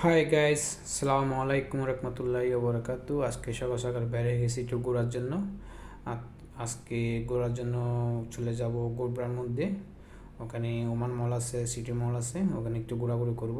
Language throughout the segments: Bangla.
হাই গাইস সালামু আলাইকুম রহমতুল্লাহি ওবরাকাতু আজকে সকাল সকাল বেড়ে গেছি একটু ঘোরার জন্য। আজকে ঘোরার জন্য চলে যাব গোবরার মধ্যে। ওখানে ওমান মল আছে, সিটি মল আছে, ওখানে একটু ঘোরাঘুরি করব।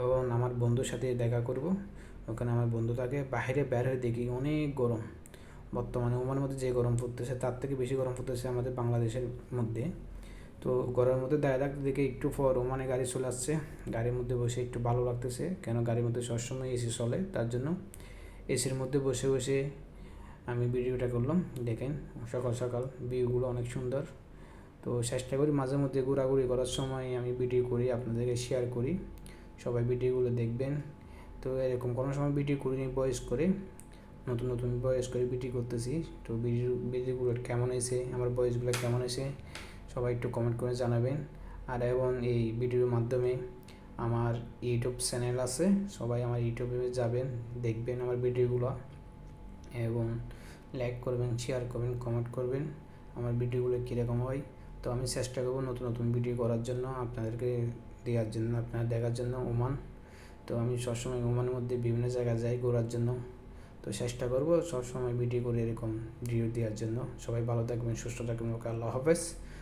এবং আমার বন্ধুর সাথে দেখা করব। ওখানে আমার বন্ধু থাকে, বাইরে বের হয়ে দেখি অনেক গরম। বর্তমানে ওমানের মধ্যে যে গরম পড়তেছে, তার থেকে বেশি গরম পড়তেছে আমাদের বাংলাদেশের মধ্যে। তো ঘরের মধ্যে দাঁড়িয়ে থাকতে দেখে একটু পর ওমানে গাড়ি চলে আসছে। গাড়ির মধ্যে বসে একটু ভালো লাগতেছে, কেন গাড়ির মধ্যে সবসময় এসি চলে, তার জন্য এসির মধ্যে বসে বসে আমি ভিডিওটা করলাম। দেখেন, সকাল সকাল ভিউগুলো অনেক সুন্দর। তো চেষ্টা করি মাঝে মধ্যে ঘোরাঘুরি করার সময় আমি ভিডিও করি, আপনাদেরকে শেয়ার করি। সবাই ভিডিওগুলো দেখবেন। তো এরকম কোনো সময় ভিডিও করিনি ভয়েস করে, নতুন নতুন ভয়েস করে ভিডিও করতেছি। তো ভিডিও, ভিডিওগুলো কেমন হয়েছে, আমার ভয়েসগুলো কেমন হয়েছে সবাই একটু কমেন্ট করে জানাবেন। আর এবং এই ভিডিওর মাধ্যমে আমার ইউটিউব চ্যানেল আছে, সবাই আমার ইউটিউবে যাবেন, দেখবেন আমার ভিডিওগুলো। এবং লাইক করবেন শেয়ার করবেন কমেন্ট করবেন, আমার ভিডিওগুলো কীরকম হয়। তো আমি চেষ্টা করব নতুন নতুন ভিডিও করার জন্য, আপনাদেরকে দেওয়ার জন্য আপনারা দেখার জন্য ওমান। তো আমি সবসময় ওমানের মধ্যে বিভিন্ন জায়গায় যাই ঘোরার জন্য। তো চেষ্টা করব সবসময় ভিডিও করে এরকম ভিডিও দেওয়ার জন্য। সবাই ভালো থাকবেন, সুস্থ থাকবেন, ওকে আল্লাহ হাফেজ।